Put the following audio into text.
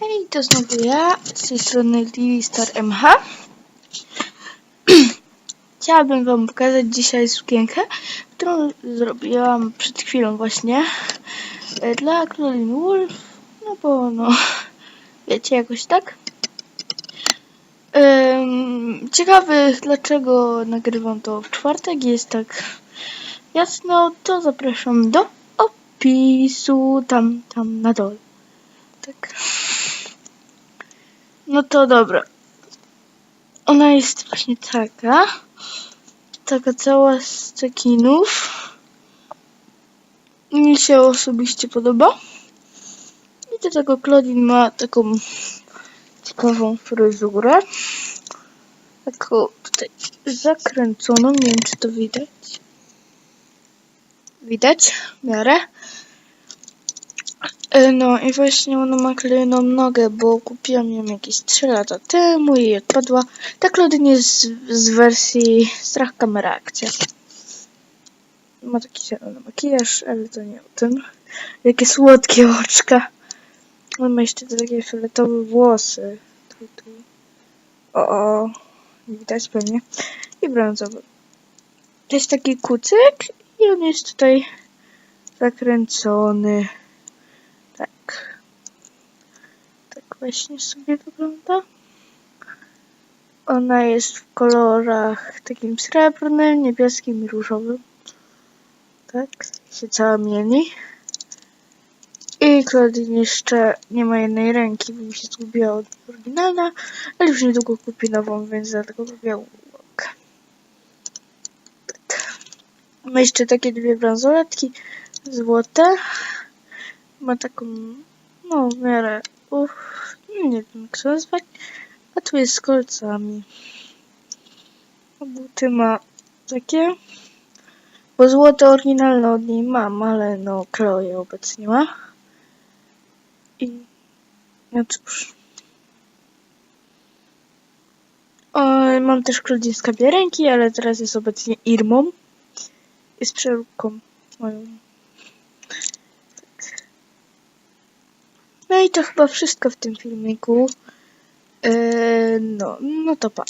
Hej, to znowu ja, z tej strony Lily Star MH. Chciałabym wam pokazać dzisiaj sukienkę, którą zrobiłam przed chwilą właśnie e, dla Claudine Wolf, no bo no, wiecie, jakoś tak. Em, Ciekawy, dlaczego nagrywam to w czwartek, jest tak jasno, to zapraszam do opisu, tam, tam na dole. Tak. No to dobra. Ona jest właśnie taka. Taka cała z cekinów. Mi się osobiście podoba. I do tego Claudine ma taką ciekawą fryzurę. Taką tutaj zakręconą. Nie wiem, czy to widać. Widać w miarę. E, No i właśnie ona ma klejoną nogę, bo kupiłam ją jakieś 3 lata temu i odpadła. Ta Claudine jest z, z wersji strach kamera akcja. Ma taki zielony makijaż, ale to nie o tym. Jakie słodkie oczka. On ma jeszcze takie fioletowe włosy. Tu, tu. O, o. Widać pewnie. I brązowy. To jest taki kucyk i on jest tutaj zakręcony. Tak. Tak właśnie sobie wygląda. Ona jest w kolorach takim srebrnym, niebieskim i różowym. Tak, się cała mieni. I Claudine jeszcze nie ma jednej ręki, bo mi się zgubiła od oryginalna, ale już niedługo kupi nową, więc dlatego białą. Tak. Ma jeszcze takie dwie bransoletki złote ma taką, no w miarę, nazwać, a tu jest z kolcami. Buty ma takie, bo złote oryginalne od niej mam, ale no Chloe obecnie ma. I no cóż. O, mam też klodzińska ręki, ale teraz jest obecnie Irmą. Jest przeróbką moją. I to chyba wszystko w tym filmiku. Yy, no, no to pa.